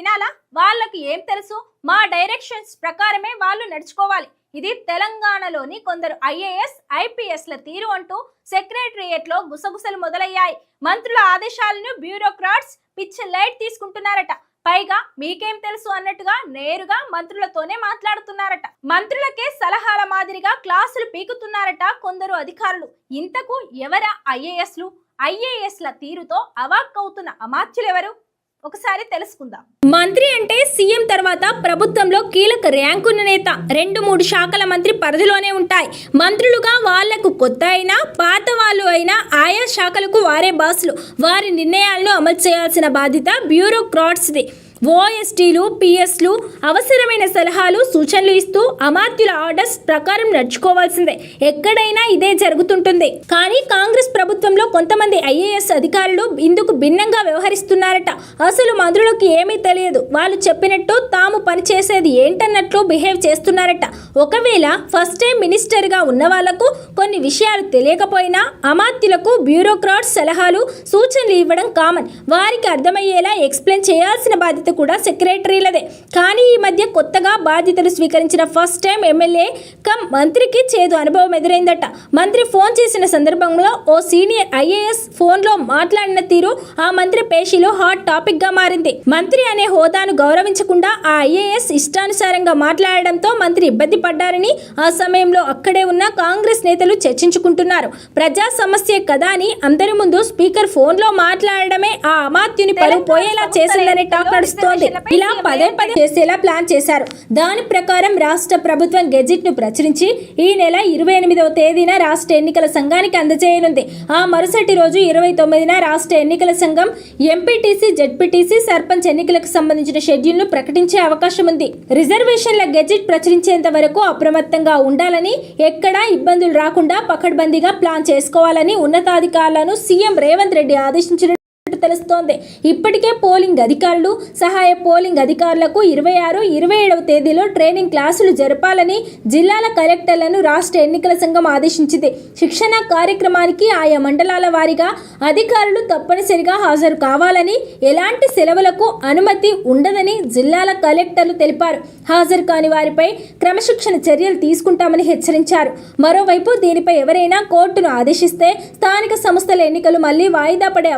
వినాలా? వాళ్ళకి ఏం తెలుసు? మా డైరెక్షన్స్ ప్రకారమే వాళ్ళు నడుచుకోవాలి. ఇది తెలంగాణలోని కొందరు ఐఏఎస్ ఐపీఎస్ల తీరు అంటూ సెక్రటరియట్లో గుసగుసలు మొదలయ్యాయి. మంత్రుల ఆదేశాలను బ్యూరోక్రాట్స్ పిచ్చి లైట్ తీసుకుంటున్నారట. పైగా మీకేం తెలుసు అన్నట్టుగా నేరుగా మంత్రులతోనే మాట్లాడుతున్నారట. మంత్రులకే సలహాల మాదిరిగా క్లాసులు పీకుతున్నారట కొందరు అధికారులు. ఇంతకు ఎవరా ఐఏఎస్లు? ఐఏఎస్ల తీరుతో అవాక్కవుతున్న అమాత్యులెవరు? ఒకసారి తెలుసుకుందాం. మంత్రి అంటే సీఎం తర్వాత ప్రభుత్వంలో కీలక ర్యాంకున్న నేత. రెండు మూడు శాఖల మంత్రి పరిధిలోనే ఉంటాయి. మంత్రులుగా వాళ్ళకు కొత్త అయినా పాత వాళ్ళు అయినా ఆయా శాఖలకు వారే బాసులు. వారి నిర్ణయాలను అమలు చేయాల్సిన బాధ్యత బ్యూరోక్రాట్స్ది. ఓఎస్టీలు పిఎస్లు అవసరమైన సలహాలు సూచనలు ఇస్తూ అమాత్యుల ఆర్డర్స్ ప్రకారం నడుచుకోవాల్సిందే. ఎక్కడైనా ఇదే జరుగుతుంటుంది. కానీ కాంగ్రెస్ ప్రభుత్వంలో కొంతమంది ఐఏఎస్ అధికారులు ఇందుకు భిన్నంగా వ్యవహరిస్తున్నారట. అసలు మంత్రులకు ఏమీ తెలియదు. వాళ్ళు చెప్పినట్టు తాము పనిచేసేది ఏంటన్నట్లు బిహేవ్ చేస్తున్నారట. ఒకవేళ ఫస్ట్ టైం మినిస్టర్గా ఉన్న వాళ్ళకు కొన్ని విషయాలు తెలియకపోయినా అమాత్యులకు బ్యూరోక్రాట్స్ సలహాలు సూచనలు ఇవ్వడం కామన్. వారికి అర్థమయ్యేలా ఎక్స్ప్లెయిన్ చేయాల్సిన బాధ్యత కూడా సెక్రటరీలదే. కానీ ఈ మధ్య కొత్తగా బాధ్యతలు స్వీకరించిన ఫస్ట్ టైం ఎమ్మెల్యే కమ్ మంత్రికి చేదు అనుభవం ఎదురైందట. మంత్రి ఫోన్ చేసిన సందర్భంలో ఓ సీనియర్ ఐఏఎస్ ఫోన్లో మాట్లాడిన తీరు ఆ మంత్రి పేషీలో హాట్ టాపిక్గా మారింది. మంత్రి అనే హోదాను గౌరవించకుండా ఆ ఐఏఎస్ ఇష్టానుసారంగా మాట్లాడడంతో మంత్రి ఇబ్బంది పడ్డారని ఆ సమయంలో అక్కడే ఉన్న కాంగ్రెస్ నేతలు చర్చించుకుంటున్నారు. ప్రజా సమస్య కదా అని అందరి ముందు స్పీకర్ ఫోన్లో మాట్లాడడమే ఆ అమాత్యుని పరువు పోయేలా చేసిందనే టాక్ నడుస్తోంది ఇలా పదే పదే చేసేలా ప్లాన్ చేశారు. దాని ప్రకారం రాష్ట్ర ప్రభుత్వం గెజిట్ను ప్రచురించి ఈ నెల ఇరవై ఎనిమిదవ తేదీన రాష్ట్ర ఎన్నికల సంఘానికి అందజేయనుంది. ఆ మరుసటి రోజు ఇరవై తొమ్మిదిన రాష్ట్ర ఎన్నికల సంఘం ఎంపీటీసీ జెడ్పీటీసీ సర్పంచ్ ఎన్నికలకు సంబంధించిన షెడ్యూల్ను ప్రకటించే అవకాశం ఉంది రిజర్వేషన్ల గెజిట్ ప్రచురించేంత వరకు అప్రమత్తంగా ఉండాలని ఎక్కడా ఇబ్బందులు రాకుండా పకడ్బందీగా ప్లాన్ చేసుకోవాలని ఉన్నతాధికారులను సీఎం రేవంత్ రెడ్డి ఆదేశించిన తెలుస్తోంది. ఇప్పటికే పోలింగ్ అధికారులు సహాయ పోలింగ్ అధికారులకు ఇరవై ఆరు ఇరవై ఏడవ తేదీలో ట్రైనింగ్ క్లాసులు జరపాలని జిల్లాల కలెక్టర్లను రాష్ట్ర ఎన్నికల సంఘం ఆదేశించింది. శిక్షణ కార్యక్రమానికి ఆయా మండలాల వారీగా అధికారులు తప్పనిసరిగా హాజరు కావాలని ఎలాంటి సెలవులకు అనుమతి ఉండదని జిల్లాల కలెక్టర్లు తెలిపారు. హాజరు కాని వారిపై క్రమశిక్షణ చర్యలు తీసుకుంటామని హెచ్చరించారు. మరోవైపు దీనిపై ఎవరైనా కోర్టును ఆదేశిస్తే స్థానిక సంస్థల ఎన్నికలు మళ్ళీ వాయిదా పడే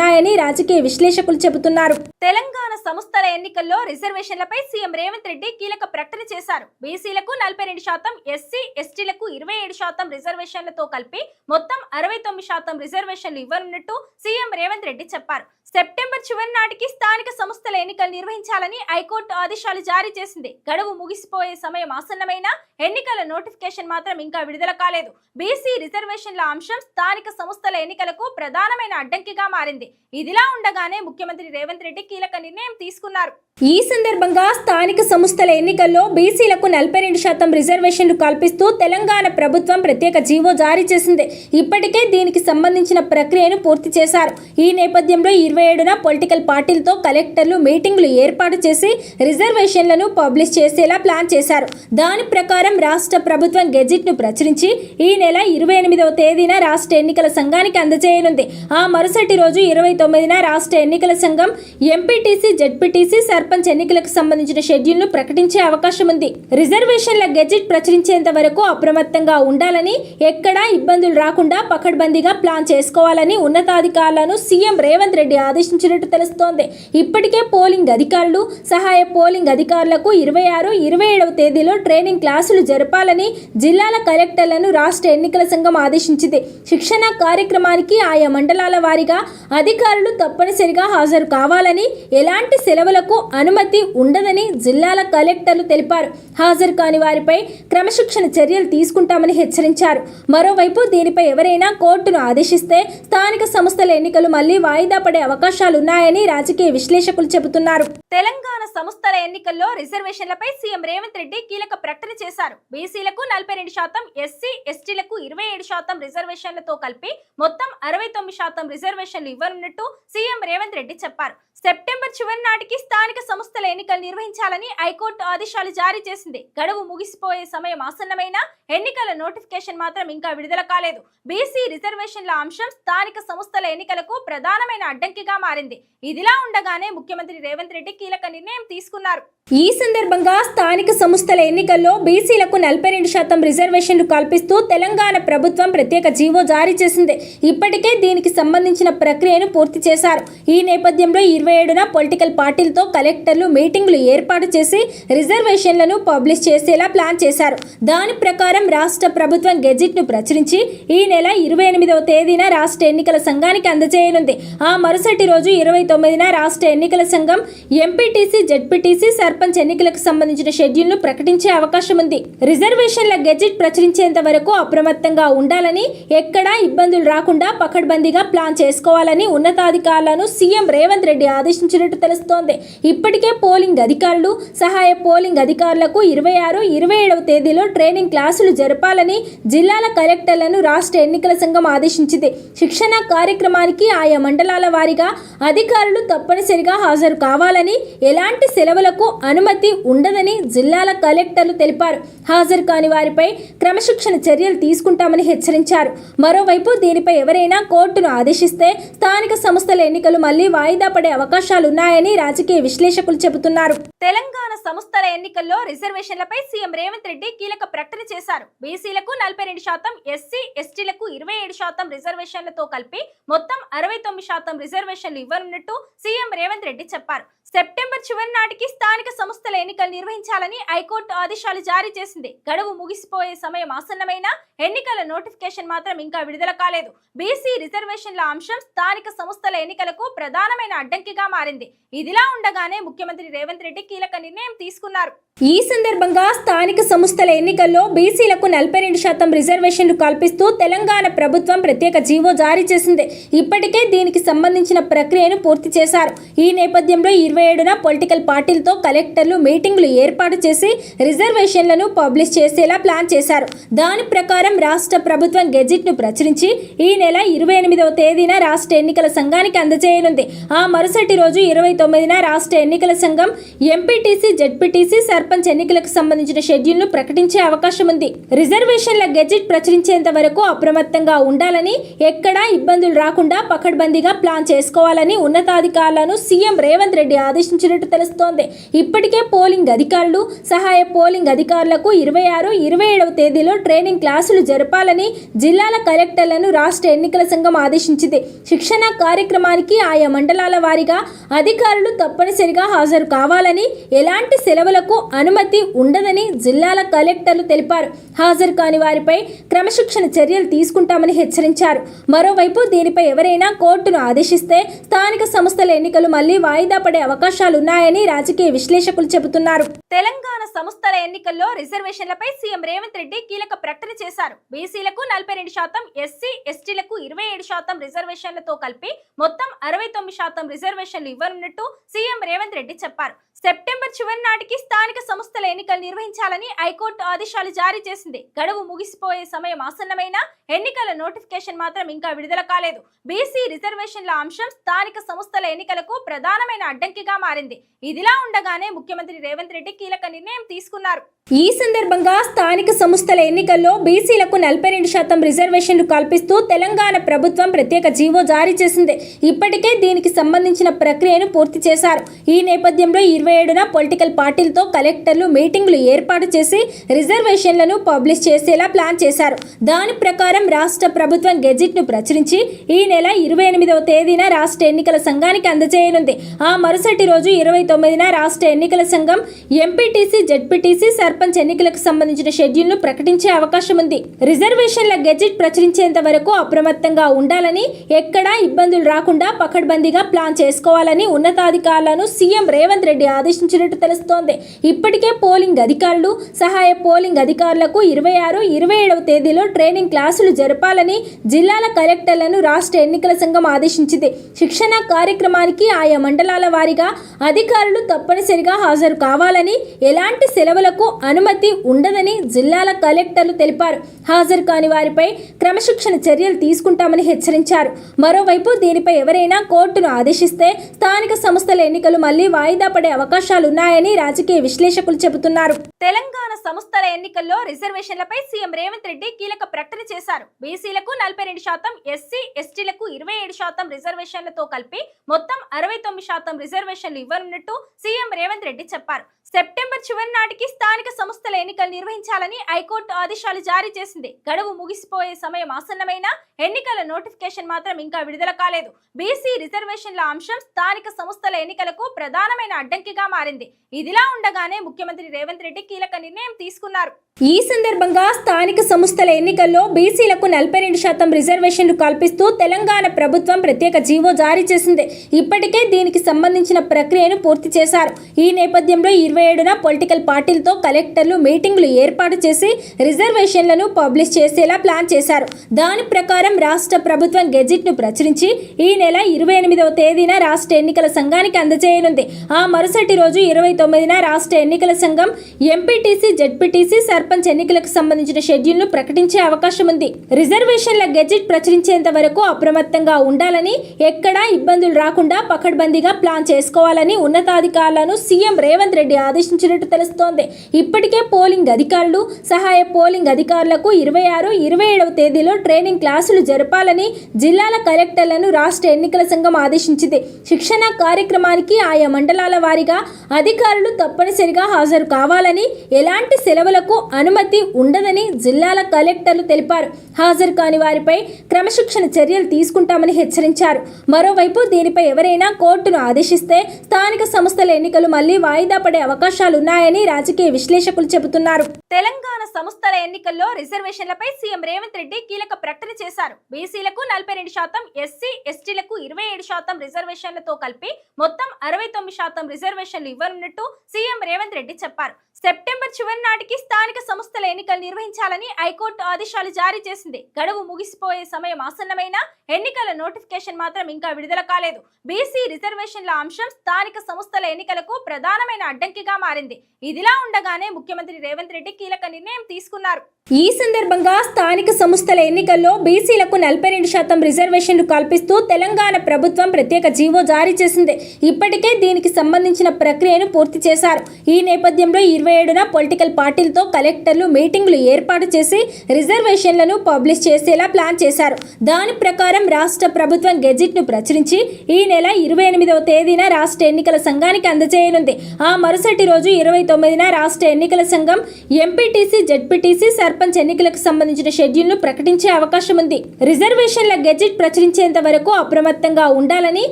ఉన్నాయని రాజకీయ విశ్లేషకులు చెబుతున్నారు. తెలంగాణ సంస్థల ఎన్నికల్లో రిజర్వేషన్లపై సీఎం రేవంత్ రెడ్డి కీలక ప్రకటన చేశారు. బీసీలకు నలభై రెండు శాతం ఎస్సీ ఎస్టీలకు ఇరవై ఏడు శాతం రిజర్వేషన్లతో కలిపి మొత్తం అరవై తొమ్మిది శాతం రిజర్వేషన్లు ఇవ్వనున్నట్టు సీఎం రేవంత్ రెడ్డి చెప్పారు. సెప్టెంబర్ చివరి నాటికి స్థానిక సంస్థల ఎన్నికలు నిర్వహించాలని హైకోర్టు ఆదేశాలు జారీ చేసింది. గడువు ముగిసిపోయే సమయం ఆసన్నమైన ఎన్నికల నోటిఫికేషన్ మాత్రం ఇంకా విడుదల కాలేదు. బీసీ రిజర్వేషన్ల అంశం స్థానిక సంస్థల ఎన్నికలకు ప్రధానమైన అడ్డంకిగా మారింది. ఇదిలా ఉండగానే ముఖ్యమంత్రి రేవంత్ రెడ్డి కీలక నిర్ణయం తీసుకున్నారు. ఈ సందర్భంగా స్థానిక సంస్థల ఎన్నికల్లో బీసీలకు నలభై రెండు శాతం రిజర్వేషన్లు కల్పిస్తూ తెలంగాణ ప్రభుత్వం ప్రత్యేక జీవో జారీ చేసింది. ఇప్పటికే దీనికి సంబంధించిన ప్రక్రియను పూర్తి చేశారు. ఈ నేపథ్యంలో ఇరవై ఏడున పొలిటికల్ పార్టీలతో కలెక్టర్లు మీటింగ్లు ఏర్పాటు చేసి రిజర్వేషన్లను పబ్లిష్ చేసేలా ప్లాన్ చేశారు. దాని ప్రకారం రాష్ట్ర ప్రభుత్వం గెజిట్ను ప్రచురించి ఈ నెల ఇరవై ఎనిమిదవ తేదీన రాష్ట్ర ఎన్నికల సంఘానికి అందజేయనుంది. ఆ మరుసటి రోజు ఇరవై తొమ్మిదిన రాష్ట్ర ఎన్నికల సంఘం ఎంపీటీసీ జెడ్పీటీసీ సర్పంచ్ ఎన్నికలకు సంబంధించిన షెడ్యూల్ను ప్రకటించే అవకాశం ఉంది రిజర్వేషన్ల గెజిట్ ప్రచురించేంత వరకు అప్రమత్తంగా ఉండాలని ఎక్కడా ఇబ్బందులు రాకుండా పకడ్బందీగా ప్లాన్ చేసుకోవాలని ఉన్నతాధికారులను సీఎం రేవంత్ రెడ్డి ఆదేశించినట్టు తెలుస్తోంది. ఇప్పటికే పోలింగ్ అధికారులు సహాయ పోలింగ్ అధికారులకు ఇరవై ఆరు ఇరవై ఏడవ తేదీలో ట్రైనింగ్ క్లాసులు జరపాలని జిల్లాల కలెక్టర్లను రాష్ట్ర ఎన్నికల సంఘం ఆదేశించింది. శిక్షణ కార్యక్రమానికి ఆయా మండలాల వారీగా అధికారులు తప్పనిసరిగా హాజరు కావాలని ఎలాంటి సెలవులకు అనుమతి ఉండదని జిల్లాల కలెక్టర్లు తెలిపారు. హాజరు కాని వారిపై క్రమశిక్షణ చర్యలు తీసుకుంటామని హెచ్చరించారు. మరోవైపు దీనిపై ఎవరైనా కోర్టును ఆదేశిస్తే స్థానిక సంస్థల ఎన్నికలు మళ్ళీ వాయిదా పడే అవకాశాలున్నాయని రాజకీయ విశ్లేషకులు చెబుతున్నారు. తెలంగాణ సంస్థల ఎన్నికల్లో రిజర్వేషన్లపై సీఎం రేవంత్ రెడ్డి కీలక ప్రకటన చేశారు. బీసీలకు నలభై రెండు శాతం ఎస్సీ ఎస్టీలకు ఇరవై ఏడు శాతం రిజర్వేషన్లతో కలిపి మొత్తం అరవై తొమ్మిది శాతం రిజర్వేషన్లు ఇవ్వనున్నట్టు సీఎం రేవంత్ రెడ్డి చెప్పారు. సెప్టెంబర్ చివరి నాటికి స్థానిక సంస్థల ఎన్నికలు నిర్వహించాలని హైకోర్టు ఆదేశాలు జారీ చేసింది. గడువు ముగిసిపోయే సమయం ఆసన్నమైన ఎన్నికల నోటిఫికేషన్ మాత్రం ఇంకా విడుదల కాలేదు. బీసీ రిజర్వేషన్ల అంశం స్థానిక సంస్థల ఎన్నికలకు ప్రధానమైన అడ్డంకిగా మారింది. ఇదిలా ఉండగానే ముఖ్యమంత్రి రేవంత్ రెడ్డి కీలక నిర్ణయం తీసుకున్నారు. ఈ సందర్భంగా స్థానిక సంస్థల ఎన్నికల్లో బీసీలకు నలభై రెండు శాతం రిజర్వేషన్లు కల్పిస్తూ తెలంగాణ ప్రభుత్వం ప్రత్యేక జీవో జారీ చేసింది. ఇప్పటికే దీనికి సంబంధించిన ప్రక్రియను పూర్తి చేశారు. ఈ నేపథ్యంలో ఇరవై ఏడున పొలిటికల్ పార్టీలతో కలెక్టర్లు మీటింగ్లు ఏర్పాటు చేసి రిజర్వేషన్లను పబ్లిష్ చేసేలా ప్లాన్ చేశారు. దాని ప్రకారం రాష్ట్ర ప్రభుత్వం గెజిట్ను ప్రచురించి ఈ నెల ఇరవై ఎనిమిదవ తేదీన రాష్ట్ర ఎన్నికల సంఘానికి అందజేయనుంది. ఆ మరుసటి రోజు ఇరవై తొమ్మిదిన రాష్ట్ర ఎన్నికల సంఘం ఎంపీటీసీ జెడ్పీటీసీ సర్పంచ్ ఎన్నికలకు సంబంధించిన షెడ్యూల్ను ప్రకటించే అవకాశం ఉంది. రిజర్వేషన్ల గెజెట్ ప్రచురించేంత వరకు అప్రమత్తంగా ఉండాలని ఎక్కడా ఇబ్బందులు రాకుండా పకడ్బందీగా ప్లాన్ చేసుకోవాలని ఉన్నతాధికారులను సీఎం రేవంత్ రెడ్డి ఆదేశించినట్టు తెలుస్తోంది. ఇప్పటికే పోలింగ్ అధికారులు సహాయ పోలింగ్ అధికారులకు ఇరవై ఆరు ఇరవై ఏడవ తేదీలో ట్రైనింగ్ క్లాసులు జరపాలని జిల్లాల కలెక్టర్లను రాష్ట్ర ఎన్నికల సంఘం ఆదేశించింది. శిక్షణ కార్యక్రమానికి ఆయా మండలాల వారీగా అధికారులు తప్పనిసరిగా హాజరు కావాలని ఎలాంటి సెలవులకు అనుమతి ఉండదని జిల్లాల కలెక్టర్లు తెలిపారు. హాజరు కాని వారిపై క్రమశిక్షణ చర్యలు తీసుకుంటామని హెచ్చరించారు. మరోవైపు దీనిపై ఎవరైనా కోర్టును ఆదేశిస్తే స్థానిక సంస్థల ఎన్నికలు మళ్ళీ వాయిదా పడే అవకాశాలున్నాయని రాజకీయ విశ్లేషకులు చెబుతున్నారు. తెలంగాణ సంస్థల ఎన్నికల్లో రిజర్వేషన్లపై సీఎం రేవంత్ రెడ్డి కీలక ప్రకటన చేశారు. బీసీలకు నలభై రెండు శాతం ఎస్సీ ఎస్టీలకు ఇరవై ఏడు శాతం రిజర్వేషన్లతో కలిపి మొత్తం అరవై తొమ్మిది శాతం రిజర్వేషన్లు ఇవ్వనున్నట్టు సీఎం రేవంత్ రెడ్డి చెప్పారు. సెప్టెంబర్ చివరి నాటికి స్థానిక సంస్థల ఎన్నికలు నిర్వహించాలని హైకోర్టు ఆదేశాలు జారీ చేసింది. గడువు ముగిసిపోయే సమయం ఆసన్నమైన ఎన్నికల నోటిఫికేషన్ మాత్రం ఇంకా విడుదల కాలేదు. బీసీ రిజర్వేషన్ల అంశం స్థానిక సంస్థల ఎన్నికలకు ప్రధానమైన అడ్డంకిగా మారింది. ఇదిలా ఉండగానే ముఖ్యమంత్రి రేవంత్ రెడ్డి కీలక నిర్ణయం తీసుకున్నారు. ఈ సందర్భంగా స్థానిక సంస్థల ఎన్నికల్లో బీసీలకు నలభై రెండు శాతం రిజర్వేషన్లు కల్పిస్తూ తెలంగాణ ప్రభుత్వం ప్రత్యేక జీవో జారీ చేసింది. ఇప్పటికే దీనికి సంబంధించిన ప్రక్రియను పూర్తి చేశారు. ఈ నేపథ్యంలో ఇరవై ఏడున పొలిటికల్ పార్టీలతో డైరెక్టర్లు మీటింగ్లు ఏర్పాటు చేసి రిజర్వేషన్లను పబ్లిష్ చేసేలా ప్లాన్ చేశారు. దాని ప్రకారం రాష్ట్ర ప్రభుత్వం గెజిట్ను ప్రచురించి ఈ నెల ఇరవై ఎనిమిదవ తేదీన రాష్ట్ర ఎన్నికల సంఘానికి అందజేయనుంది. ఆ మరుసటి రోజు ఇరవై తొమ్మిదిన రాష్ట్ర ఎన్నికల సంఘం ఎంపీటీసీ జెడ్పీటీసీ సర్పంచ్ ఎన్నికలకు సంబంధించిన షెడ్యూల్ను ప్రకటించే అవకాశం ఉంది రిజర్వేషన్ల గెజిట్ ప్రచురించేంత వరకు అప్రమత్తంగా ఉండాలని ఎక్కడా ఇబ్బందులు రాకుండా పకడ్బందీగా ప్లాన్ చేసుకోవాలని ఉన్నతాధికారులను సీఎం రేవంత్ రెడ్డి ఆదేశించినట్టు తెలుస్తోంది. ఇప్పటికే పోలింగ్ అధికారులు సహాయ పోలింగ్ అధికారులకు ఇరవై ఆరు ఇరవై ఏడవ తేదీలో ట్రైనింగ్ క్లాసులు జరపాలని జిల్లాల కలెక్టర్లను రాష్ట్ర ఎన్నికల సంఘం ఆదేశించింది. శిక్షణ కార్యక్రమానికి ఆయా మండలాల వారీగా అధికారులు తప్పనిసరిగా హాజరు కావాలని ఎలాంటి సెలవులకు అనుమతి ఉండదని జిల్లాల కలెక్టర్లు తెలిపారు. హాజరు కాని వారిపై క్రమశిక్షణ చర్యలు తీసుకుంటామని హెచ్చరించారు. మరోవైపు దీనిపై ఎవరైనా కోర్టును ఆదేశిస్తే స్థానిక సంస్థల ఎన్నికలు మళ్ళీ వాయిదా పడే అవకాశాలున్నాయని రాజకీయ విశ్లేషణ విశ్లేషకులు చెబుతున్నారు. తెలంగాణ సంస్థల ఎన్నికల్లో రిజర్వేషన్లపై సీఎం రేవంత్ రెడ్డి కీలక ప్రకటన చేశారు. బీసీలకు నలభై రెండు శాతం ఎస్సీ ఎస్టీలకు ఇరవై ఏడు శాతం రిజర్వేషన్లతో కలిపి మొత్తం అరవై తొమ్మిది శాతం రిజర్వేషన్లు ఇవ్వనున్నట్టు సీఎం రేవంత్ రెడ్డి చెప్పారు. సెప్టెంబర్ చివరి నాటికి స్థానిక సంస్థల ఎన్నికలు నిర్వహించాలని హైకోర్టు ఆదేశాలు జారీ చేసింది. గడువు ముగిసిపోయే సమయం ఆసన్నమైన ఎన్నికల నోటిఫికేషన్ మాత్రం ఇంకా విడుదల కాలేదు. బీసీ రిజర్వేషన్ల అంశం స్థానిక సంస్థల ఎన్నికలకు ప్రధానమైన అడ్డంకిగా మారింది. ఇదిలా ఉండగానే ముఖ్యమంత్రి రేవంత్ రెడ్డి కీలక నిర్ణయం తీసుకున్నారు. ఈ సందర్భంగా స్థానిక సంస్థల ఎన్నికల్లో బీసీలకు నలభై రెండు శాతం రిజర్వేషన్లు కల్పిస్తూ తెలంగాణ ప్రభుత్వం ప్రత్యేక జీవో జారీ చేసింది. ఇప్పటికే దీనికి సంబంధించిన ప్రక్రియను పూర్తి చేశారు. ఈ నేపథ్యంలో ఇరవై ఏడున పొలిటికల్ పార్టీలతో కలెక్టర్లు మీటింగ్లు ఏర్పాటు చేసి రిజర్వేషన్లను పబ్లిష్ చేసేలా ప్లాన్ చేశారు. దాని ప్రకారం రాష్ట్ర ప్రభుత్వం గెజిట్ను ప్రచురించి ఈ నెల ఇరవై ఎనిమిదవ తేదీన రాష్ట్ర ఎన్నికల సంఘానికి అందజేయనుంది. ఆ మరుసటి రోజు ఇరవై తొమ్మిదిన రాష్ట్ర ఎన్నికల సంఘం ఎంపీటీసీ జెడ్పీటీసీ సర్పంచ్ ఎన్నికలకు సంబంధించిన షెడ్యూల్ను ప్రకటించే అవకాశం ఉంది రిజర్వేషన్ల గెజిట్ ప్రచురించేంత వరకు అప్రమత్తంగా ఉండాలని ఎక్కడా ఇబ్బందులు రాకుండా పకడ్బందీగా ప్లాన్ చేసుకోవాలని ఉన్నతాధికారులను సీఎం రేవంత్ రెడ్డి ఆదేశించినట్టు తెలుస్తోంది. ఇప్పటికే పోలింగ్ అధికారులు సహాయ పోలింగ్ అధికారులకు ఇరవై ఆరు ఇరవై ఏడవ తేదీలో ట్రైనింగ్ క్లాసులు జరపాలని జిల్లాల కలెక్టర్లను రాష్ట్ర ఎన్నికల సంఘం ఆదేశించింది. శిక్షణ కార్యక్రమానికి ఆయా మండలాల వారీగా అధికారులు తప్పనిసరిగా హాజరు కావాలని ఎలాంటి సెలవులకు అనుమతి ఉండదని జిల్లాల కలెక్టర్లు తెలిపారు. హాజరు కాని వారిపై క్రమశిక్షణ చర్యలు తీసుకుంటామని హెచ్చరించారు. మరోవైపు దీనిపై ఎవరైనా కోర్టును ఆదేశిస్తే స్థానిక సంస్థల ఎన్నికలు మళ్ళీ వాయిదా పడే అవకాశాలున్నాయని రాజకీయ విశ్లేషకులు చెబుతున్నారు. తెలంగాణ సంస్థల ఎన్నికల్లో రిజర్వేషన్లపై సీఎం రేవంత్ రెడ్డి కీలక ప్రకటన చేశారు. బీసీలకు నలభై రెండు శాతం ఎస్సీ ఎస్టీలకు ఇరవై ఏడు శాతం రిజర్వేషన్లతో కలిపి మొత్తం అరవై తొమ్మిది శాతం రిజర్వేషన్లు ఇవ్వనున్నట్టు సీఎం రేవంత్ రెడ్డి చెప్పారు. సెప్టెంబర్ చివరి నాటికి స్థానిక సంస్థల ఎన్నికలు నిర్వహించాలని హైకోర్టు ఆదేశాలు జారీ చేసింది. గడువు ముగిసిపోయే సమయం ఆసన్నమైన ఎన్నికల నోటిఫికేషన్ మాత్రం ఇంకా విడుదల కాలేదు. బీసీ రిజర్వేషన్ల అంశం స్థానిక సంస్థల ఎన్నికలకు ప్రధానమైన అడ్డంకిగా మారింది. ఇదిలా ఉండగానే ముఖ్యమంత్రి రేవంత్ రెడ్డి కీలక నిర్ణయం తీసుకున్నారు. ఈ సందర్భంగా స్థానిక సంస్థల ఎన్నికల్లో బీసీలకు నలభై రెండు శాతం రిజర్వేషన్లు కల్పిస్తూ తెలంగాణ ప్రభుత్వం ప్రత్యేక జీవో జారీ చేసింది. ఇప్పటికే దీనికి సంబంధించిన ప్రక్రియను పూర్తి చేశారు. ఈ నేపథ్యంలో ఇరవై ఏడున పొలిటికల్ పార్టీలతో కలెక్టర్లు మీటింగ్లు ఏర్పాటు చేసి రిజర్వేషన్లను పబ్లిష్ చేసేలా ప్లాన్ చేశారు. దాని ప్రకారం రాష్ట్ర ప్రభుత్వం గెజిట్ను ప్రచురించి ఈ నెల ఇరవై ఎనిమిదవ తేదీన రాష్ట్ర ఎన్నికల సంఘానికి అందజేయనుంది. ఆ మరుసటి రోజు ఇరవై తొమ్మిదిన రాష్ట్ర ఎన్నికల సంఘం ఎంపీటీసీ జెడ్పీటీసీ సర్పంచ్ ఎన్నికలకు సంబంధించిన షెడ్యూల్ను ప్రకటించే అవకాశం ఉంది. రిజర్వేషన్ల గెజెట్ ప్రచురించేంత వరకు అప్రమత్తంగా ఉండాలని ఎక్కడా ఇబ్బందులు రాకుండా పకడ్బందీగా ప్లాన్ చేసుకోవాలని ఉన్నతాధికారులను సీఎం రేవంత్ రెడ్డి ఆదేశించినట్టు తెలుస్తోంది. ఇప్పటికే పోలింగ్ అధికారులు సహాయ పోలింగ్ అధికారులకు ఇరవై ఆరు ఇరవై ఏడవ తేదీలో ట్రైనింగ్ క్లాసులు జరపాలని జిల్లాల కలెక్టర్లను రాష్ట్ర ఎన్నికల సంఘం ఆదేశించింది. శిక్షణ కార్యక్రమానికి ఆయా మండలాల వారీగా అధికారులు తప్పనిసరిగా హాజరు కావాలని ఎలాంటి సెలవులకు అనుమతి ఉండదని జిల్లాల కలెక్టర్లు తెలిపారు. హాజరు కాని వారిపై క్రమశిక్షణ చర్యలు తీసుకుంటామని హెచ్చరించారు. మరోవైపు దీనిపై ఎవరైనా కోర్టును ఆదేశిస్తే స్థానిక సంస్థల ఎన్నికలు మళ్ళీ వాయిదా పడే అవకాశాలున్నాయని రాజకీయ విశ్లేషకులు చెబుతున్నారు. తెలంగాణ సంస్థల ఎన్నికల్లో రిజర్వేషన్లపై సీఎం రేవంత్ రెడ్డి కీలక ప్రకటన చేశారు. బీసీలకు నలభై రెండు శాతం ఎస్సీ ఎస్టీలకు ఇరవై ఏడు శాతం రిజర్వేషన్లతో కలిపి మొత్తం అరవై తొమ్మిది శాతం రిజర్వేషన్లు ఇవ్వనున్నట్టు సీఎం రేవంత్ రెడ్డి చెప్పారు. సెప్టెంబర్ చివరి నాటికి స్థానిక సంస్థల ఎన్నికలు నిర్వహించాలని హైకోర్టు ఆదేశాలు జారీ చేసింది. గడువు ముగిసిపోయే సమయం ఆసన్నమైన ఎన్నికల నోటిఫికేషన్ మాత్రం ఇంకా విడుదల కాలేదు. బీసీ రిజర్వేషన్ల అంశం స్థానిక సంస్థల ఎన్నికలకు ప్రధానమైన అడ్డంకిగా మారింది. ఇదిలా ఉండగానే ముఖ్యమంత్రి రేవంత్ రెడ్డి కీలక నిర్ణయం తీసుకున్నారు. ఈ సందర్భంగా స్థానిక సంస్థల ఎన్నికల్లో బీసీలకు నలభై రెండు శాతం రిజర్వేషన్లు కల్పిస్తూ తెలంగాణ ప్రభుత్వం ప్రత్యేక జీవో జారీ చేసింది. ఇప్పటికే దీనికి సంబంధించిన ప్రక్రియను పూర్తి చేశారు. ఈ నేపథ్యంలో ఇరవై ఏడున పొలిటికల్ పార్టీలతో డైరెక్టర్లు మీటింగ్లు ఏర్పాటు చేసి రిజర్వేషన్లను పబ్లిష్ చేసేలా ప్లాన్ చేశారు. దాని ప్రకారం రాష్ట్ర ప్రభుత్వం గెజిట్ను ప్రచురించి ఈ నెల ఇరవై ఎనిమిదవ తేదీన రాష్ట్ర ఎన్నికల సంఘానికి అందజేయనుంది. ఆ మరుసటి రోజు ఇరవై తొమ్మిదిన రాష్ట్ర ఎన్నికల సంఘం ఎంపీటీసీ జెడ్పీటీసీ సర్పంచ్ ఎన్నికలకు సంబంధించిన షెడ్యూల్ను ప్రకటించే అవకాశం ఉంది రిజర్వేషన్ల గెజిట్ ప్రచురించేంత వరకు అప్రమత్తంగా ఉండాలని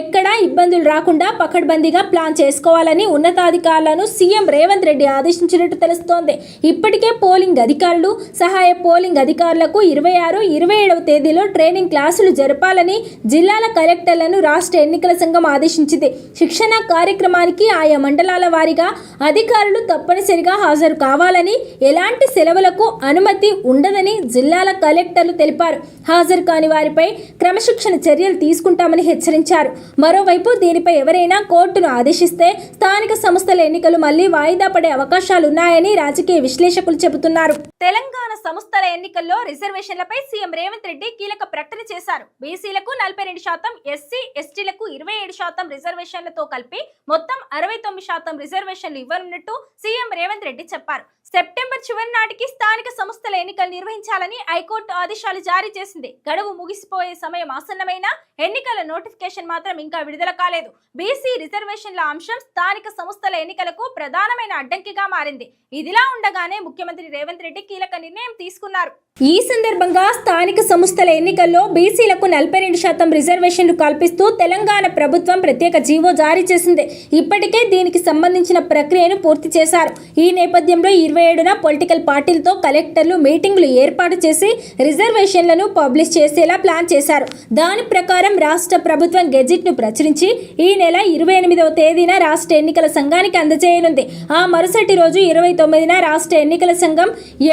ఎక్కడా ఇబ్బందులు రాకుండా పకడ్బందీగా ప్లాన్ చేసుకోవాలని ఉన్నతాధికారులను సీఎం రేవంత్ రెడ్డి ఆదేశించినట్టు తెలుస్తోంది. ఇప్పటికే పోలింగ్ అధికారులు సహాయ పోలింగ్ అధికారులకు ఇరవై ఆరు ఇరవై ఏడవ తేదీలో ట్రైనింగ్ క్లాసులు జరపాలని జిల్లాల కలెక్టర్లను రాష్ట్ర ఎన్నికల సంఘం ఆదేశించింది. శిక్షణ కార్యక్రమానికి ఆయా మండలాల వారీగా అధికారులు తప్పనిసరిగా హాజరు కావాలని ఎలాంటి సెలవులకు అనుమతి ఉండదని జిల్లాల కలెక్టర్లు తెలిపారు. హాజరు కాని వారిపై క్రమశిక్షణ చర్యలు తీసుకుంటామని హెచ్చరించారు. మరోవైపు దీనిపై ఎవరైనా కోర్టును ఆదేశిస్తే స్థానిక సంస్థల ఎన్నికలు మళ్ళీ వాయిదా పడే అవకాశాలున్నాయని రాజకీయ విశ్లేషణ విశ్లేషకులు చెబుతున్నారు. తెలంగాణ సంస్థల ఎన్నికల్లో రిజర్వేషన్లపై సీఎం రేవంత్ రెడ్డి కీలక ప్రకటన చేశారు. బీసీలకు నలభై రెండు శాతం ఎస్సీ ఎస్టీలకు ఇరవై ఏడు శాతం రిజర్వేషన్లతో కలిపి మొత్తం అరవై తొమ్మిది శాతం రిజర్వేషన్లు ఇవ్వనున్నట్టు సీఎం రేవంత్ రెడ్డి చెప్పారు. సెప్టెంబర్ చివరి నాటికి స్థానిక సంస్థల ఎన్నికలు నిర్వహించాలని హైకోర్టు ఆదేశాలు జారీ చేసింది. గడువు ముగిసిపోయే సమయం ఆసన్నమైన ఎన్నికల నోటిఫికేషన్ మాత్రం ఇంకా విడుదల కాలేదు. బీసీ రిజర్వేషన్ల అంశం స్థానిక సంస్థల ఎన్నికలకు ప్రధానమైన అడ్డంకిగా మారింది. ఇదిలా ఉండగానే ముఖ్యమంత్రి రేవంత్ రెడ్డి కీలక నిర్ణయం తీసుకున్నారు. ఈ సందర్భంగా స్థానిక సంస్థల ఎన్నికల్లో బీసీలకు నలభై రెండు శాతం రిజర్వేషన్లు కల్పిస్తూ తెలంగాణ ప్రభుత్వం ప్రత్యేక జీవో జారీ చేసింది. ఇప్పటికే దీనికి సంబంధించిన ప్రక్రియను పూర్తి చేశారు. ఈ నేపథ్యంలో ఇరవై ఏడున పొలిటికల్ పార్టీలతో కలెక్టర్లు మీటింగ్లు ఏర్పాటు చేసి రిజర్వేషన్లను పబ్లిష్ చేసేలా ప్లాన్ చేశారు. దాని ప్రకారం రాష్ట్ర ప్రభుత్వం గెజిట్ను ప్రచురించి ఈ నెల ఇరవై ఎనిమిదవ తేదీన రాష్ట్ర ఎన్నికల సంఘానికి అందజేయనుంది. ఆ మరుసటి రోజు ఇరవై తొమ్మిదిన రాష్ట్ర ఎన్నికల సంఘం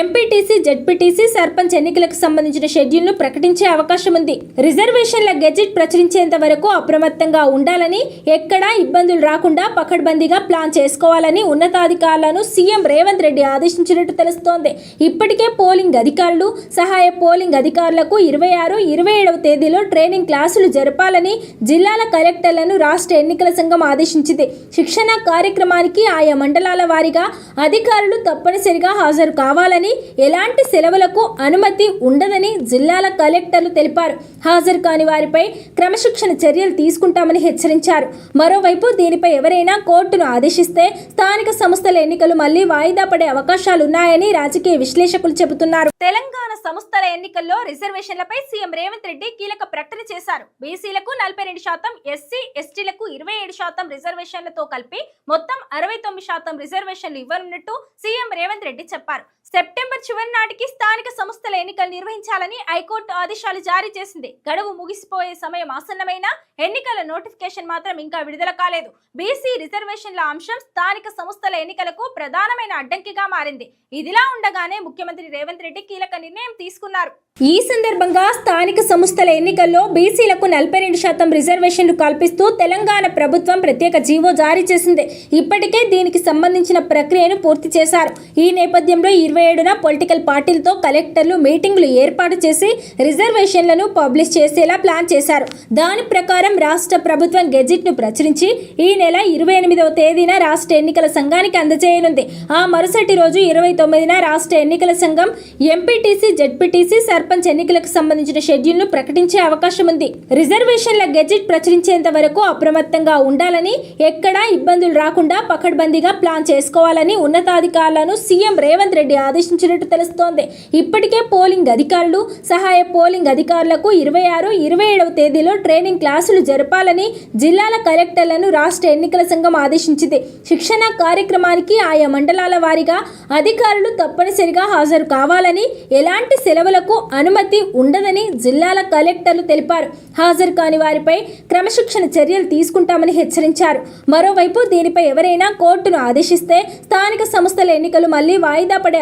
ఎంపీటీసీ జెడ్పీటీసీ సర్పంచ్ ఎన్నికలకు సంబంధించిన షెడ్యూల్ను ప్రకటించే అవకాశం ఉంది రిజర్వేషన్ల గెజెట్ ప్రచురించేంత వరకు అప్రమత్తంగా ఉండాలని ఎక్కడా ఇబ్బందులు రాకుండా పకడ్బందీగా ప్లాన్ చేసుకోవాలని ఉన్నతాధికారులను సీఎం రేవంత్ రెడ్డి ఆదేశించినట్టు తెలుస్తోంది. ఇప్పటికే పోలింగ్ అధికారులు సహాయ పోలింగ్ అధికారులకు ఇరవై ఆరు ఇరవై ఏడవ తేదీలో ట్రైనింగ్ క్లాసులు జరపాలని జిల్లాల కలెక్టర్లను రాష్ట్ర ఎన్నికల సంఘం ఆదేశించింది. శిక్షణ కార్యక్రమానికి ఆయా మండలాల వారీగా అధికారులు తప్పనిసరిగా హాజరు కావాలని ఎలాంటి సెలవులకు అనుమతి ఉండదని జిల్లాల కలెక్టర్లు తెలిపారు. హాజరు కాని వారిపై క్రమశిక్షణ చర్యలు తీసుకుంటామని హెచ్చరించారు. మరోవైపు దీనిపై ఎవరైనా కోర్టును ఆదేశిస్తే స్థానిక సంస్థల ఎన్నికలు మళ్ళీ వాయిదా పడే అవకాశాలున్నాయని రాజకీయ విశ్లేషకులు చెబుతున్నారు. తెలంగాణ సంస్థల ఎన్నికల్లో రిజర్వేషన్లపై సీఎం రేవంత్ రెడ్డి కీలక ప్రకటన చేశారు. బీసీలకు నలభై రెండు శాతం ఎస్సీ ఎస్టీలకు ఇరవై ఏడు శాతం రిజర్వేషన్లతో కలిపి మొత్తం అరవై తొమ్మిది శాతం రిజర్వేషన్లు ఇవ్వనున్నట్టు సీఎం రేవంత్ రెడ్డి చెప్పారు. సెప్టెంబర్ చివరి నాటికి స్థానిక సంస్థల ఎన్నికలు నిర్వహించాలని హైకోర్టు ఆదేశాలు జారీ చేసింది. గడువు ముగిసిపోయే సమయం ఆసన్నమైన ఎన్నికల నోటిఫికేషన్ మాత్రం ఇంకా విడుదల కాలేదు. బీసీ రిజర్వేషన్ల అంశం స్థానిక సంస్థల ఎన్నికలకు ప్రధానమైన అడ్డంకిగా మారింది. ఇదిలా ఉండగానే ముఖ్యమంత్రి రేవంత్ రెడ్డి కీలక నిర్ణయం తీసుకున్నారు. ఈ సందర్భంగా స్థానిక సంస్థల ఎన్నికల్లో బీసీలకు నలభై రెండు శాతం రిజర్వేషన్లు కల్పిస్తూ తెలంగాణ ప్రభుత్వం ప్రత్యేక జీవో జారీ చేసింది. ఇప్పటికే దీనికి సంబంధించిన ప్రక్రియను పూర్తి చేశారు. ఈ నేపథ్యంలో ఇరవై ఏడున పొలిటికల్ పార్టీలతో కలెక్టర్లు మీటింగ్లు ఏర్పాటు చేసి రిజర్వేషన్లను పబ్లిష్ చేసేలా ప్లాన్ చేశారు. దాని ప్రకారం రాష్ట్ర ప్రభుత్వం గెజిట్ను ప్రచురించి ఈ నెల ఇరవై ఎనిమిదవ తేదీన రాష్ట్ర ఎన్నికల సంఘానికి అందజేయనుంది. ఆ మరుసటి రోజు ఇరవై తొమ్మిదిన రాష్ట్ర ఎన్నికల సంఘం ఎంపీటీసీ జెడ్పీటీసీ సర్పంచ్ ఎన్నికలకు సంబంధించిన షెడ్యూల్ను ప్రకటించే అవకాశం ఉంది రిజర్వేషన్ల గెజిట్ ప్రచురించేంత వరకు అప్రమత్తంగా ఉండాలని ఎక్కడా ఇబ్బందులు రాకుండా పకడ్బందీగా ప్లాన్ చేసుకోవాలని ఉన్నతాధికారులను సీఎం రేవంత్ రెడ్డి ఆలోచించినట్టు తెలుస్తోంది. ఇప్పటికే పోలింగ్ అధికారులు సహాయ పోలింగ్ అధికారులకు ఇరవై ఆరు ఇరవై ఏడవ తేదీలో ట్రైనింగ్ క్లాసులు జరపాలని జిల్లాల కలెక్టర్లను రాష్ట్ర ఎన్నికల సంఘం ఆదేశించింది. శిక్షణ కార్యక్రమానికి ఆయా మండలాల వారీగా అధికారులు తప్పనిసరిగా హాజరు కావాలని ఎలాంటి సెలవులకు అనుమతి ఉండదని జిల్లాల కలెక్టర్లు తెలిపారు. హాజరు కాని వారిపై క్రమశిక్షణ చర్యలు తీసుకుంటామని హెచ్చరించారు. మరోవైపు దీనిపై ఎవరైనా కోర్టును ఆదేశిస్తే స్థానిక సంస్థల ఎన్నికలు మళ్ళీ వాయిదా పడే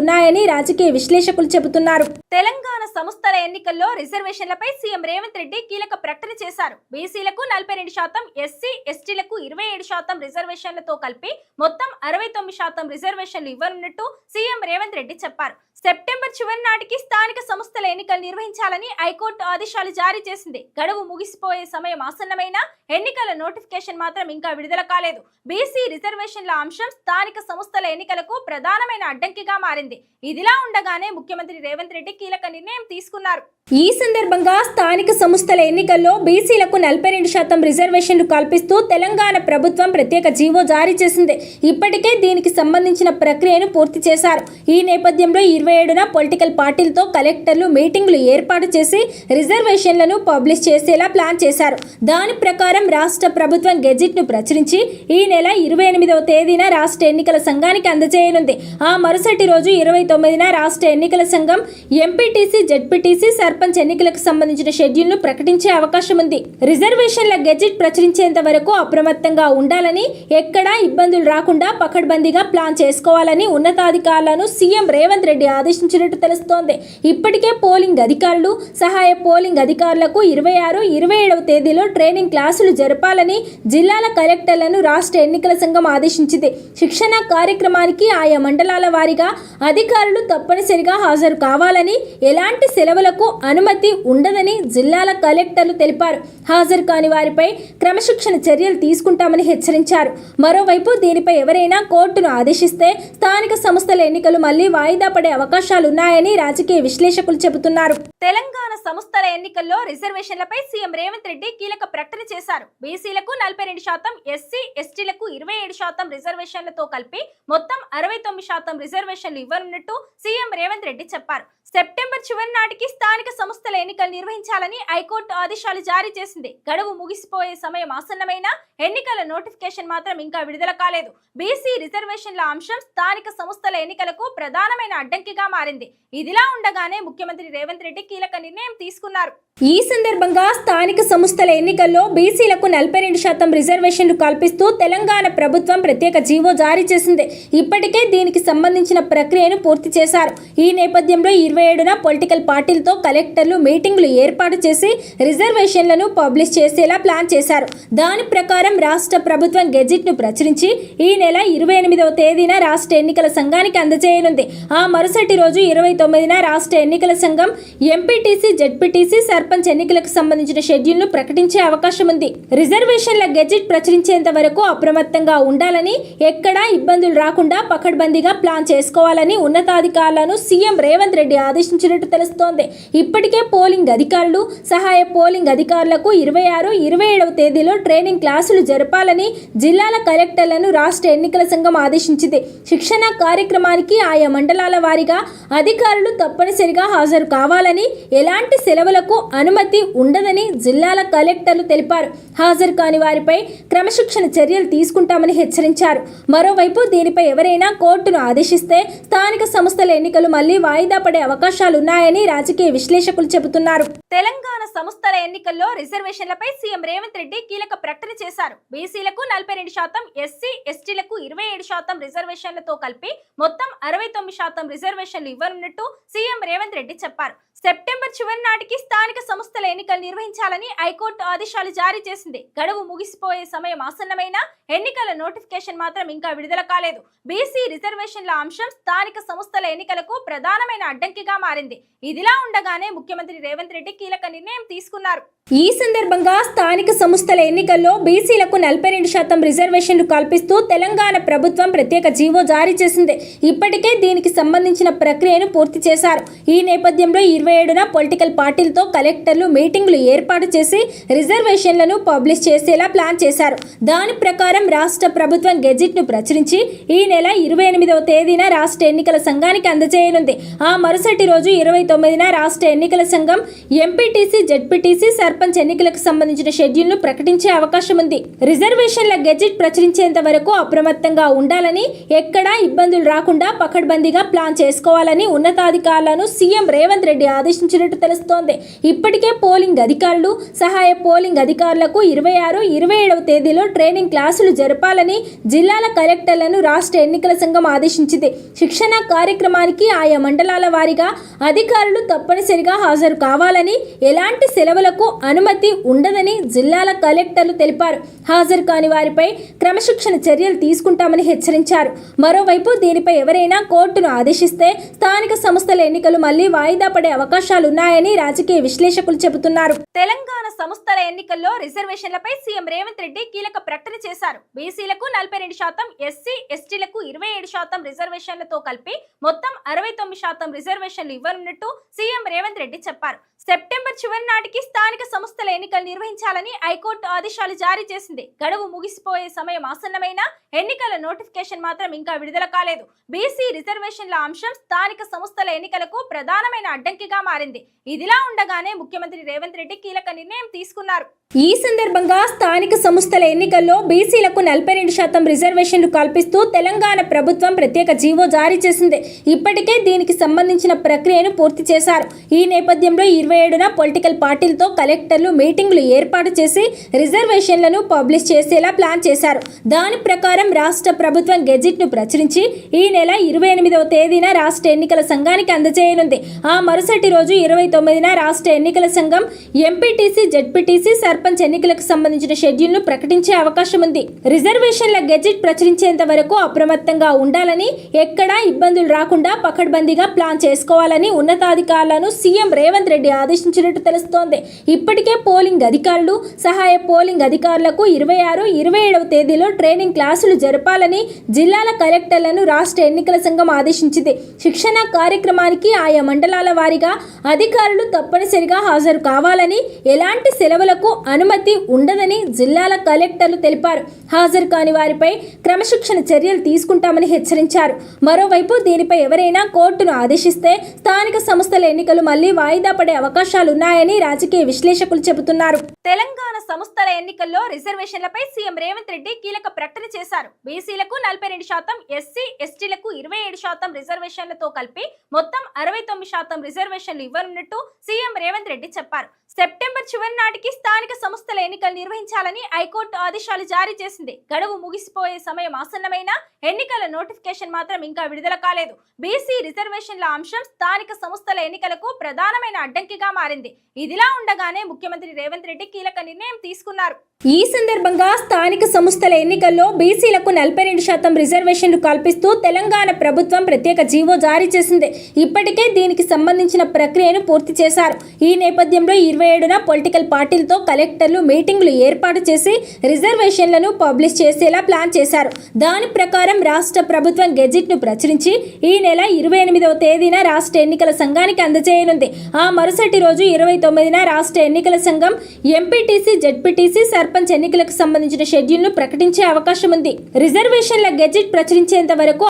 ఉన్నాయని రాజకీయ విశ్లేషకులు చెబుతున్నారు. తెలంగాణ సంస్థల ఎన్నికల్లో రిజర్వేషన్లపై సీఎం రేవంత్ రెడ్డి కీలక ప్రకటన చేశారు. బీసీలకు నలభై రెండు శాతం ఎస్సీ ఎస్టీలకు ఇరవై ఏడు శాతం రిజర్వేషన్లతో కలిపి మొత్తం అరవై తొమ్మిది శాతం రిజర్వేషన్లు ఇవ్వనున్నట్టు సీఎం రేవంత్ రెడ్డి చెప్పారు. సెప్టెంబర్ చివరి నాటికి స్థానిక సంస్థల ఎన్నికలు నిర్వహించాలని హైకోర్టు ఆదేశాలు జారీ చేసింది. గడువు ముగిసిపోయే సమయం ఆసన్నమైన ఎన్నికల నోటిఫికేషన్ మాత్రం ఇంకా విడుదల కాలేదు. బీసీ రిజర్వేషన్ల అంశం స్థానిక సంస్థల ఎన్నికలకు ప్రధానమైన అడ్డంకిగా మారింది. ఇదిలా ఉండగానే ముఖ్యమంత్రి రేవంత్ రెడ్డి కీలక నిర్ణయం తీసుకున్నారు. ఈ సందర్భంగా స్థానిక సంస్థల ఎన్నికల్లో బీసీలకు నలభై రెండు శాతం రిజర్వేషన్లు కల్పిస్తూ తెలంగాణ ప్రభుత్వం ప్రత్యేక జీవో జారీ చేసింది. ఇప్పటికే దీనికి సంబంధించిన ప్రక్రియను పూర్తి చేశారు. ఈ నేపథ్యంలో ఇరవై ఏడున పొలిటికల్ పార్టీలతో కలెక్టర్లు మీటింగ్లు ఏర్పాటు చేసి రిజర్వేషన్లను పబ్లిష్ చేసేలా ప్లాన్ చేశారు. దాని ప్రకారం రాష్ట్ర ప్రభుత్వం గెజిట్ను ప్రచురించి ఈ నెల ఇరవై ఎనిమిదవ తేదీన రాష్ట్ర ఎన్నికల సంఘానికి అందజేయనుంది. ఆ మరుసటి రోజు ఇరవై తొమ్మిదిన రాష్ట్ర ఎన్నికల సంఘం ఎంపీటీసీ జెడ్పీటీసీ సర్పంచ్ ఎన్నికలకు సంబంధించిన షెడ్యూల్ను ప్రకటించే అవకాశం ఉంది రిజర్వేషన్ల గెజెట్ ప్రచురించేంత వరకు అప్రమత్తంగా ఉండాలని ఎక్కడా ఇబ్బందులు రాకుండా పకడ్బందీగా ప్లాన్ చేసుకోవాలని ఉన్నతాధికారులను సీఎం రేవంత్ రెడ్డి ఆదేశించినట్టు తెలుస్తోంది. ఇప్పటికే పోలింగ్ అధికారులు సహాయ పోలింగ్ అధికారులకు ఇరవై ఆరు ఇరవై ఏడవ తేదీలో ట్రైనింగ్ క్లాసులు జరపాలని జిల్లాల కలెక్టర్లను రాష్ట్ర ఎన్నికల సంఘం ఆదేశించింది. శిక్షణ కార్యక్రమానికి ఆయా మండలాల వారీగా అధికారులు తప్పనిసరిగా హాజరు కావాలని ఎలాంటి సెలవులకు అనుమతి ఉండదని జిల్లాల కలెక్టర్లు తెలిపారు. హాజరు కాని వారిపై క్రమశిక్షణ చర్యలు తీసుకుంటామని హెచ్చరించారు. మరోవైపు దీనిపై ఎవరైనా కోర్టును ఆదేశిస్తే స్థానిక సంస్థల ఎన్నికలు మళ్ళీ వాయిదా పడే అవకాశాలున్నాయని రాజకీయ విశ్లేషకులు చెబుతున్నారు. తెలంగాణ సంస్థల ఎన్నికల్లో రిజర్వేషన్లపై సీఎం రేవంత్ రెడ్డి కీలక ప్రకటన చేశారు. బీసీలకు నలభై రెండు శాతం ఎస్సీ ఎస్టీలకు ఇరవై ఏడు శాతం రిజర్వేషన్లతో కలిపి మొత్తం అరవై తొమ్మిది శాతం రిజర్వేషన్లు ఇవ్వనున్నట్టు సీఎం రేవంత్ రెడ్డి చెప్పారు. సెప్టెంబర్ చివరి నాటికి స్థానిక సంస్థల ఎన్నికలు నిర్వహించాలని హైకోర్టు ఆదేశాలు జారీ చేసింది. గడువు ముగిసిపోయే సమయం ఆసన్నమైన ఎన్నికల నోటిఫికేషన్ మాత్రం ఇంకా విడుదల కాలేదు. బీసీ రిజర్వేషన్ల అంశం స్థానిక సంస్థల ఎన్నికలకు ప్రధానమైన అడ్డంకిగా మారింది. ఇదిలా ఉండగానే ముఖ్యమంత్రి రేవంత్ రెడ్డి కీలక నిర్ణయం తీసుకున్నారు. ఈ సందర్భంగా స్థానిక సంస్థల ఎన్నికల్లో బీసీలకు నలభై రెండు శాతం రిజర్వేషన్లు కల్పిస్తూ తెలంగాణ ప్రభుత్వం ప్రత్యేక జీవో జారీ చేసింది. ఇప్పటికే దీనికి సంబంధించిన ప్రక్రియను పూర్తి చేశారు. ఈ నేపథ్యంలో ఇరవై ఏడున పొలిటికల్ పార్టీలతో డైరెక్టర్లు మీటింగ్లు ఏర్పాటు చేసి రిజర్వేషన్లను పబ్లిష్ చేసేలా ప్లాన్ చేశారు. దాని ప్రకారం రాష్ట్ర ప్రభుత్వం గెజిట్ను ప్రచురించి ఈ నెల ఇరవై ఎనిమిదవ తేదీన రాష్ట్ర ఎన్నికల సంఘానికి అందజేయనుంది. ఆ మరుసటి రోజు ఇరవై తొమ్మిదిన రాష్ట్ర ఎన్నికల సంఘం ఎంపీటీసీ జెడ్పీటీసీ సర్పంచ్ ఎన్నికలకు సంబంధించిన షెడ్యూల్ను ప్రకటించే అవకాశం ఉంది రిజర్వేషన్ల గెజిట్ ప్రచురించేంత వరకు అప్రమత్తంగా ఉండాలని ఎక్కడా ఇబ్బందులు రాకుండా పకడ్బందీగా ప్లాన్ చేసుకోవాలని ఉన్నతాధికారులను సీఎం రేవంత్ రెడ్డి ఆదేశించినట్టు తెలుస్తోంది. ఇప్పటికే పోలింగ్ అధికారులు సహాయ పోలింగ్ అధికారులకు ఇరవై ఆరు ఇరవై ఏడవ తేదీలో ట్రైనింగ్ క్లాసులు జరపాలని జిల్లాల కలెక్టర్లను రాష్ట్ర ఎన్నికల సంఘం ఆదేశించింది. శిక్షణ కార్యక్రమానికి ఆయా మండలాల వారీగా అధికారులు తప్పనిసరిగా హాజరు కావాలని ఎలాంటి సెలవులకు అనుమతి ఉండదని జిల్లాల కలెక్టర్లు తెలిపారు. హాజరు కాని వారిపై క్రమశిక్షణ చర్యలు తీసుకుంటామని హెచ్చరించారు. మరోవైపు దీనిపై ఎవరైనా కోర్టును ఆదేశిస్తే స్థానిక సంస్థల ఎన్నికలు మళ్ళీ వాయిదా పడే అవకాశాలున్నాయని రాజకీయ విశ్లేషణ విశ్లేషకులు చెబుతున్నారు. తెలంగాణ సంస్థల ఎన్నికల్లో రిజర్వేషన్లపై సీఎం రేవంత్ రెడ్డి కీలక ప్రకటన చేశారు. బీసీలకు నలభై రెండు శాతం ఎస్సీ ఎస్టీలకు ఇరవై ఏడు శాతం రిజర్వేషన్లతో కలిపి మొత్తం అరవై తొమ్మిది శాతం రిజర్వేషన్లు ఇవ్వనున్నట్టు సీఎం రేవంత్ రెడ్డి చెప్పారు. సెప్టెంబర్ చివరి నాటికి స్థానిక సంస్థల ఎన్నికలు నిర్వహించాలని హైకోర్టు ఆదేశాలు జారీ చేసింది. గడువు ముగిసిపోయే సమయం ఆసన్నమైన ఎన్నికల నోటిఫికేషన్ మాత్రం ఇంకా విడుదల కాలేదు. బీసీ రిజర్వేషన్ల అంశం స్థానిక సంస్థల ఎన్నికలకు ప్రధానమైన అడ్డంకిగా మారింది. ఇదిలా ఉండగానే ముఖ్యమంత్రి రేవంత్ రెడ్డి కీలక నిర్ణయం తీసుకున్నారు. ఈ సందర్భంగా స్థానిక సంస్థల ఎన్నికల్లో బీసీలకు నలభై రెండు శాతం రిజర్వేషన్లు కల్పిస్తూ తెలంగాణ ప్రభుత్వం ప్రత్యేక జీవో జారీ చేసింది. ఇప్పటికే దీనికి సంబంధించిన ప్రక్రియను పూర్తి చేశారు. ఈ నేపథ్యంలో ఇరవై ఏడున పొలిటికల్ పార్టీలతో కలెక్టర్లు మీటింగ్లు ఏర్పాటు చేసి రిజర్వేషన్లను పబ్లిష్ చేసేలా ప్లాన్ చేశారు. దాని ప్రకారం రాష్ట్ర ప్రభుత్వం గెజిట్ను ప్రచురించి ఈ నెల ఇరవై ఎనిమిదవ తేదీన రాష్ట్ర ఎన్నికల సంఘానికి అందజేయనుంది. ఆ మరుసటి రోజు ఇరవై తొమ్మిదిన రాష్ట్ర ఎన్నికల సంఘం ఎంపీటీసీ జెడ్పీటీసీ సర్పంచ్ ఎన్నికలకు సంబంధించిన షెడ్యూల్ను ప్రకటించే అవకాశం ఉంది రిజర్వేషన్ల గెజిట్ ప్రచురించేంత వరకు అప్రమత్తంగా ఉండాలని ఎక్కడా ఇబ్బందులు రాకుండా పకడ్బందీగా ప్లాన్ చేసుకోవాలని ఉన్నతాధికారులను సీఎం రేవంత్ రెడ్డి ఆదేశించినట్టు తెలుస్తోంది. ఇప్పటికే పోలింగ్ అధికారులు సహాయ పోలింగ్ అధికారులకు ఇరవై ఆరు ఇరవై ఏడవ తేదీలో ట్రైనింగ్ క్లాసులు జరపాలని జిల్లాల కలెక్టర్లను రాష్ట్ర ఎన్నికల సంఘం ఆదేశించింది. శిక్షణ కార్యక్రమానికి ఆయా మండలాల వారీగా అధికారులు తప్పనిసరిగా హాజరు కావాలని ఎలాంటి సెలవులకు అనుమతి ఉండదని జిల్లాల కలెక్టర్లు తెలిపారు. హాజరు కాని వారిపై క్రమశిక్షణ చర్యలు తీసుకుంటామని హెచ్చరించారు. మరోవైపు దీనిపై ఎవరైనా కోర్టును ఆదేశిస్తే స్థానిక సంస్థల ఎన్నికలు మళ్ళీ వాయిదా పడే అవకాశం అవకాశాలున్నాయని రాజకీయ విశ్లేషకులు చెబుతున్నారు. తెలంగాణ సంస్థల ఎన్నికల్లో రిజర్వేషన్లపై సీఎం రేవంత్ రెడ్డి కీలక ప్రకటన చేశారు. బీసీలకు నలభై రెండు శాతం ఎస్సీ ఎస్టీలకు ఇరవై ఏడు శాతం రిజర్వేషన్లతో కలిపి మొత్తం అరవై తొమ్మిది శాతం రిజర్వేషన్లు ఇవ్వనున్నట్టు సీఎం రేవంత్ రెడ్డి చెప్పారు. సెప్టెంబర్ చివరి నాటికి స్థానిక సంస్థల ఎన్నికలు నిర్వహించాలని హైకోర్టు ఆదేశాలు జారీ చేసింది. గడువు ముగిసిపోయే సమయం ఆసన్నమైన ఎన్నికల నోటిఫికేషన్ మాత్రం ఇంకా విడుదల కాలేదు. బీసీ రిజర్వేషన్ల అంశం స్థానిక సంస్థల ఎన్నికలకు ప్రధానమైన అడ్డంకిగా మారింది. ఇదిలా ఉండగానే ముఖ్యమంత్రి రేవంత్ రెడ్డి కీలక నిర్ణయం తీసుకున్నారు. ఈ సందర్భంగా స్థానిక సంస్థల ఎన్నికల్లో బీసీలకు నలభై రెండు శాతం రిజర్వేషన్లు కల్పిస్తూ తెలంగాణ ప్రభుత్వం ప్రత్యేక జీవో జారీ చేసింది. ఇప్పటికే దీనికి సంబంధించిన ప్రక్రియను పూర్తి చేశారు. ఈ నేపథ్యంలో ఇరవై ఏడున పొలిటికల్ పార్టీలతో కలెక్టర్లు మీటింగ్లు ఏర్పాటు చేసి రిజర్వేషన్లను పబ్లిష్ చేసేలా ప్లాన్ చేశారు. దాని ప్రకారం రాష్ట్ర ప్రభుత్వం గెజిట్ను ప్రచురించి ఈ నెల ఇరవై ఎనిమిదవ తేదీన రాష్ట్ర ఎన్నికల సంఘానికి అందజేయనుంది. ఆ మరుసటి రోజు ఇరవై తొమ్మిదిన రాష్ట్ర ఎన్నికల సంఘం ఎంపీటీసీ జెడ్పీటీసీ సర్పంచ్ ఎన్నికలకు సంబంధించిన షెడ్యూల్ను ప్రకటించే అవకాశం ఉంది. రిజర్వేషన్ల గెజిట్ ప్రచురించేంత వరకు అప్రమత్తంగా ఉండాలని ఎక్కడా ఇబ్బందులు రాకుండా పకడ్బందీగా ప్లాన్ చేసుకోవాలని ఉన్నతాధికారులను సీఎం రేవంత్ రెడ్డి ఆదేశించినట్టు తెలుస్తోంది. ఇప్పటికే పోలింగ్ అధికారులు సహాయ పోలింగ్ అధికారులకు ఇరవై ఆరు ఇరవై ఏడవ తేదీలో ట్రైనింగ్ క్లాసులు జరపాలని జిల్లాల కలెక్టర్లను రాష్ట్ర ఎన్నికల సంఘం ఆదేశించింది. శిక్షణ కార్యక్రమానికి ఆయా మండలాల వారీగా అధికారులు తప్పనిసరిగా హాజరు కావాలని ఎలాంటి సెలవులకు అనుమతి ఉండదని జిల్లాల కలెక్టర్లు తెలిపారు. హాజరు కాని వారిపై క్రమశిక్షణ చర్యలు తీసుకుంటామని హెచ్చరించారు. మరోవైపు దీనిపై ఎవరైనా కోర్టును ఆదేశిస్తే స్థానిక సంస్థల ఎన్నికలు మళ్ళీ వాయిదా పడే అవకాశాలున్నాయని రాజకీయ విశ్లేషకులు చెబుతున్నారు. తెలంగాణ సంస్థల ఎన్నికల్లో రిజర్వేషన్లపై సీఎం రేవంత్ రెడ్డి కీలక ప్రకటన చేశారు. బీసీలకు నలభై రెండు శాతం ఎస్సీ ఎస్టీలకు ఇరవై ఏడు శాతం రిజర్వేషన్లతో కలిపి మొత్తం అరవై తొమ్మిది శాతం రిజర్వేషన్లు ఇవ్వనున్నట్టు సీఎం రేవంత్ రెడ్డి చెప్పారు. సెప్టెంబర్ చివరి నాటికి స్థానిక సంస్థల ఎన్నికలు నిర్వహించాలని హైకోర్టు ఆదేశాలు జారీ చేసింది. గడువు ముగిసిపోయే సమయం ఆసన్నమైన ఎన్నికల నోటిఫికేషన్ మాత్రం ఇంకా విడుదల కాలేదు. బీసీ రిజర్వేషన్ల అంశం స్థానిక సంస్థల ఎన్నికలకు ప్రధానమైన అడ్డంకిగా మారింది. ఇదిలా ఉండగానే ముఖ్యమంత్రి రేవంత్ రెడ్డి కీలక నిర్ణయం తీసుకున్నారు. ఈ సందర్భంగా స్థానిక సంస్థల ఎన్నికల్లో బీసీలకు నలభై రెండు శాతం రిజర్వేషన్లు కల్పిస్తూ తెలంగాణ ప్రభుత్వం ప్రత్యేక జీవో జారీ చేసింది. ఇప్పటికే దీనికి సంబంధించిన ప్రక్రియను పూర్తి చేశారు. ఈ నేపథ్యంలో ఇరవై ఏడున పొలిటికల్ పార్టీలతో కలెక్టర్లు మీటింగ్లు ఏర్పాటు చేసి రిజర్వేషన్లను పబ్లిష్ చేసేలా ప్లాన్ చేశారు. దాని ప్రకారం రాష్ట్ర ప్రభుత్వం గెజిట్ను ప్రచురించి ఈ నెల ఇరవై ఎనిమిదవ తేదీన రాష్ట్ర ఎన్నికల సంఘానికి అందజేయనుంది. ఆ మరుసటి రోజు ఇరవై తొమ్మిదిన రాష్ట్ర ఎన్నికల సంఘం ఎంపీటీసీ జడ్పీటీసీ సర్పంచ్ ఎన్నికలకు సంబంధించిన షెడ్యూల్ను ప్రకటించే అవకాశం ఉంది రిజర్వేషన్ల గెజిట్ ప్రచురించేంత వరకు